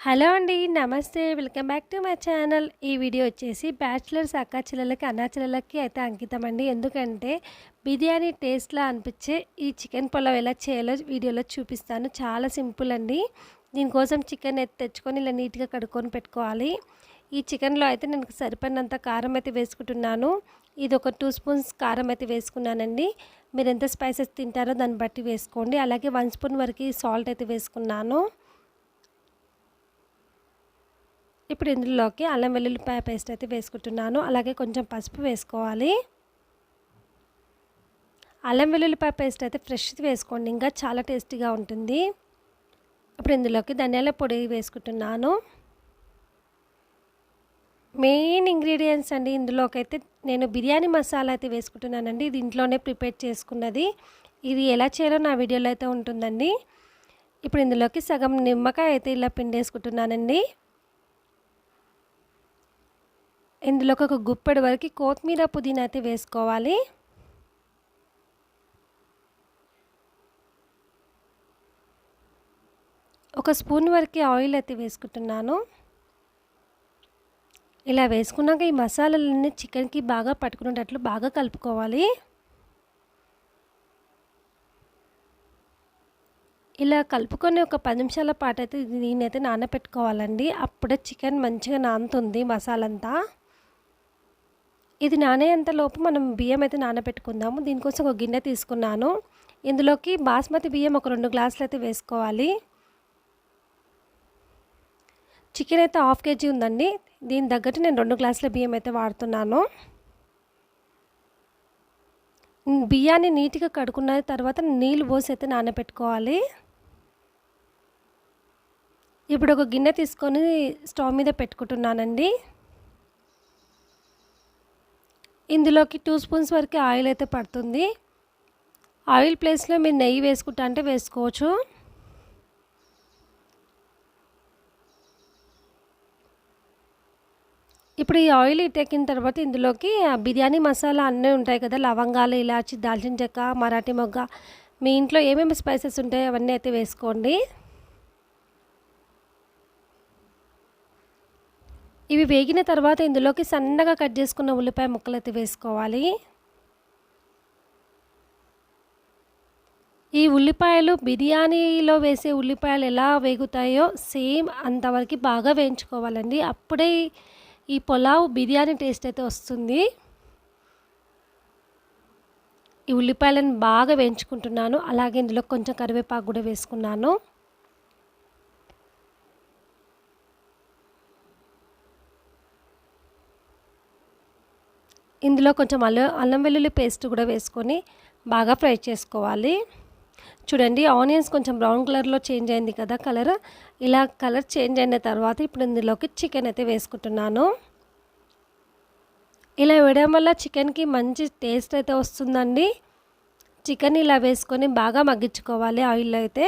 Hello అండి. నమస్తే. Welcome back to my channel. ఈ వీడియో వచ్చేసి బ్యాచిలర్స్ అక్కా చెల్లెలకి, అన్నా చెల్లెలకి అయితే అంకితమండి. ఎందుకంటే బిర్యానీ టేస్ట్‌లా అనిపించే ఈ చికెన్ పులావ్ ఎలా చేయాలో వీడియోలో చూపిస్తాను. చాలా సింపుల్ అండి. దీనికోసం చికెన్ అయితే తెచ్చుకొని ఇలా నీట్‌గా కడుక్కొని పెట్టుకోవాలి. ఈ చికెన్‌లో అయితే నేను సరిపడినంత కారం అయితే వేసుకుంటున్నాను. ఇది ఒక టూ స్పూన్స్ కారం అయితే వేసుకున్నానండి. మీరు ఎంత స్పైసెస్ తింటారో దాన్ని బట్టి వేసుకోండి. అలాగే వన్ స్పూన్ వరకు సాల్ట్ అయితే వేసుకున్నాను. ఇప్పుడు ఇందులోకి అల్లం వెల్లుల్లిపాయ పేస్ట్ అయితే వేసుకుంటున్నాను. అలాగే కొంచెం పసుపు వేసుకోవాలి. అల్లం వెల్లుల్లిపాయ పేస్ట్ అయితే ఫ్రెష్‌ది వేసుకోండి. ఇంకా చాలా టేస్టీగా ఉంటుంది. ఇప్పుడు ఇందులోకి ధనియాల పొడి వేసుకుంటున్నాను. మెయిన్ ఇంగ్రీడియంట్స్ అండి ఇందులోకైతే నేను బిర్యానీ మసాలా అయితే వేసుకుంటున్నానండి. ఇది ఇంట్లోనే ప్రిపేర్ చేసుకున్నది. ఇది ఎలా చేయాలో నా వీడియోలో అయితే ఉంటుందండి. ఇప్పుడు ఇందులోకి సగం నిమ్మకాయ అయితే ఇలా పిండేసుకుంటున్నానండి. ఇందులోకి ఒక గుప్పెడు వరకు కొత్తిమీర, పుదీనా అయితే వేసుకోవాలి. ఒక స్పూన్ వరకు ఆయిల్ అయితే వేసుకుంటున్నాను. ఇలా వేసుకున్నాక ఈ మసాలాలన్నీ చికెన్‌కి బాగా పట్టుకునేటట్లు బాగా కలుపుకోవాలి. ఇలా కలుపుకొని ఒక పది నిమిషాల పాటైతే దీన్నైతే నానబెట్టుకోవాలండి. అప్పుడే చికెన్ మంచిగా నానుతుంది మసాలంతా. ఇది నానేంతలోపు మనం బియ్యం అయితే నానబెట్టుకుందాము. దీనికోసం ఒక గిన్నె తీసుకున్నాను. ఇందులోకి బాస్మతి బియ్యం ఒక రెండు గ్లాసులు అయితే వేసుకోవాలి. చికెన్ అయితే హాఫ్ కేజీ ఉందండి. దీని తగ్గట్టు నేను రెండు గ్లాసుల బియ్యం అయితే వాడుతున్నాను. బియ్యాన్ని నీట్‌గా కడుక్కున్న తర్వాత నీళ్ళు పోసి అయితే నానబెట్టుకోవాలి. ఇప్పుడు ఒక గిన్నె తీసుకొని స్టవ్ మీద పెట్టుకుంటున్నానండి. ఇందులోకి టూ స్పూన్స్ వరకు ఆయిల్ అయితే పడుతుంది. ఆయిల్ ప్లేస్‌లో మీరు నెయ్యి వేసుకుంటా అంటే వేసుకోవచ్చు. ఇప్పుడు ఈ ఆయిల్ ఇట్టెక్కిన తర్వాత ఇందులోకి బిర్యానీ మసాలా అన్నీ ఉంటాయి కదా! లవంగాలు, ఇలాచి, దాల్చిన చెక్క, మరాఠీ మొగ్గ మీ ఇంట్లో ఏమేమి స్పైసెస్ ఉంటాయో అవన్నీ అయితే వేసుకోండి. ఇవి వేగిన తర్వాత ఇందులోకి సన్నగా కట్ చేసుకున్న ఉల్లిపాయ ముక్కలైతే వేసుకోవాలి. ఈ ఉల్లిపాయలు బిర్యానీలో వేసే ఉల్లిపాయలు ఎలా వేగుతాయో సేమ్ అంతవరకు బాగా వేయించుకోవాలండి. అప్పుడే ఈ పులావ్ బిర్యానీ టేస్ట్ అయితే వస్తుంది. ఈ ఉల్లిపాయలను బాగా వేయించుకుంటున్నాను. అలాగే ఇందులో కొంచెం కరివేపాకు కూడా వేసుకున్నాను. ఇందులో కొంచెం అల్లం అల్లం వెల్లుల్లి పేస్ట్ కూడా వేసుకొని బాగా ఫ్రై చేసుకోవాలి. చూడండి ఆనియన్స్ కొంచెం బ్రౌన్ కలర్‌లో చేంజ్ అయింది కదా కలర్. ఇలా కలర్ చేంజ్ అయిన తర్వాత ఇప్పుడు ఇందులోకి చికెన్ అయితే వేసుకుంటున్నాను. ఇలా వేయడం వల్ల చికెన్‌కి మంచి టేస్ట్ అయితే వస్తుందండి. చికెన్ ఇలా వేసుకొని బాగా మగ్గించుకోవాలి ఆయిల్‌లో అయితే.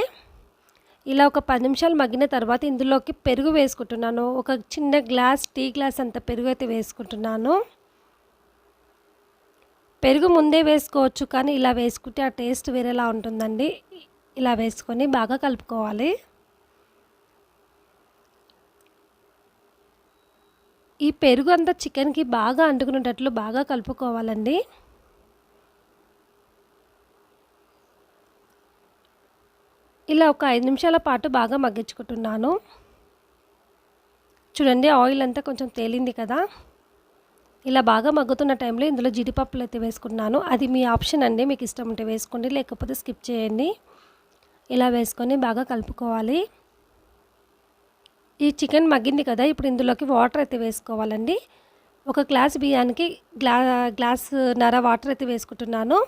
ఇలా ఒక పది నిమిషాలు మగ్గిన తర్వాత ఇందులోకి పెరుగు వేసుకుంటున్నాను. ఒక చిన్న గ్లాస్ టీ గ్లాస్ అంత పెరుగు అయితే వేసుకుంటున్నాను. పెరుగు ముందే వేసుకోవచ్చు కానీ ఇలా వేసుకుంటే ఆ టేస్ట్ వేరేలా ఉంటుందండి. ఇలా వేసుకొని బాగా కలుపుకోవాలి. ఈ పెరుగు అంతా చికెన్‌కి బాగా అంటుకునేటట్లు బాగా కలుపుకోవాలండి. ఇలా ఒక ఐదు నిమిషాల పాటు బాగా మగ్గించుకుంటున్నాను. చూడండి ఆయిల్ అంతా కొంచెం తేలింది కదా! ఇలా బాగా మగ్గుతున్న టైంలో ఇందులో జీడిపప్పులు అయితే వేసుకున్నాను. అది మీ ఆప్షన్ అండి. మీకు ఇష్టం ఉంటే వేసుకోండి. లేకపోతే స్కిప్ చేయండి. ఇలా వేసుకొని బాగా కలుపుకోవాలి. ఈ చికెన్ మగ్గింది కదా! ఇప్పుడు ఇందులోకి వాటర్ అయితే వేసుకోవాలండి. ఒక గ్లాస్ బియ్యానికి గ్లా నర వాటర్ అయితే వేసుకుంటున్నాను.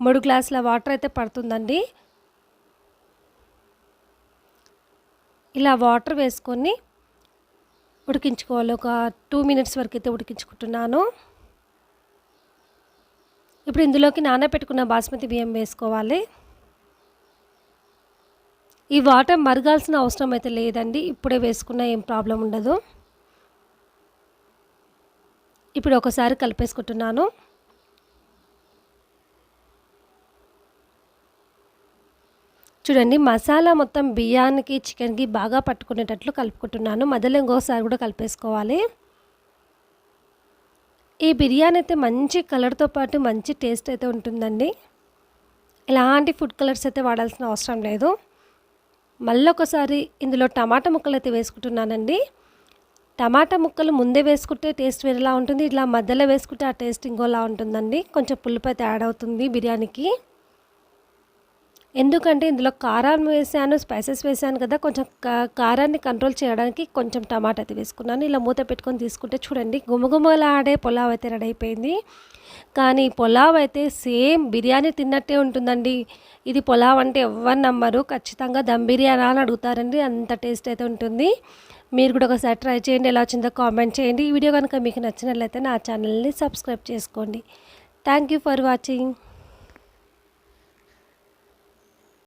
మూడు గ్లాసుల వాటర్ అయితే పడుతుందండి. ఇలా వాటర్ వేసుకొని ఉడికించుకోవాలి. ఒక టూ మినిట్స్ వరకు అయితే ఉడికించుకుంటున్నాను. ఇప్పుడు ఇందులోకి నానబెట్టుకున్న బాస్మతి బియ్యం వేసుకోవాలి. ఈ వాటర్ మరగాల్సిన అవసరం అయితే లేదండి. ఇప్పుడే వేసుకున్నా ఏం ప్రాబ్లం ఉండదు. ఇప్పుడు ఒకసారి కలిపేసుకుంటున్నాను. చూడండి మసాలా మొత్తం బియ్యానికి చికెన్కి బాగా పట్టుకునేటట్లు కలుపుకుంటున్నాను. మధ్యలో ఇంకోసారి కూడా కలిపేసుకోవాలి. ఈ బిర్యానీ అయితే మంచి కలర్తో పాటు మంచి టేస్ట్ అయితే ఉంటుందండి. ఎలాంటి ఫుడ్ కలర్స్ అయితే వాడాల్సిన అవసరం లేదు. మళ్ళీ ఒకసారి ఇందులో టమాటా ముక్కలు అయితే వేసుకుంటున్నానండి. టమాటా ముక్కలు ముందే వేసుకుంటే టేస్ట్ వేరేలా ఉంటుంది. ఇట్లా మధ్యలో వేసుకుంటే ఆ టేస్ట్ ఇంకోలా ఉంటుందండి. కొంచెం పులుపు అయితే యాడ్ అవుతుంది బిర్యానీకి. ఎందుకంటే ఇందులో కారం వేసాను స్పైసెస్ వేసాను కదా కొంచెం కారాన్ని కంట్రోల్ చేయడానికి కొంచెం టమాటా అయితే వేసుకున్నాను. ఇలా మూత పెట్టుకొని తీసుకుంటే చూడండి గుమగుమలాడే పులావ్ అయితే రెడీ అయిపోయింది. కానీ పులావ్ అయితే సేమ్ బిర్యానీ తిన్నట్టే ఉంటుందండి. ఇది పులావ్ అంటే ఎవరు నమ్మరు. ఖచ్చితంగా దమ్ బిర్యానీ అని అడుగుతారండి. అంత టేస్ట్ అయితే ఉంటుంది. మీరు కూడా ఒకసారి ట్రై చేయండి. ఎలా వచ్చిందో కామెంట్ చేయండి. ఈ వీడియో కనుక మీకు నచ్చినట్లయితే నా ఛానల్ని సబ్స్క్రైబ్ చేసుకోండి. Thank you for watching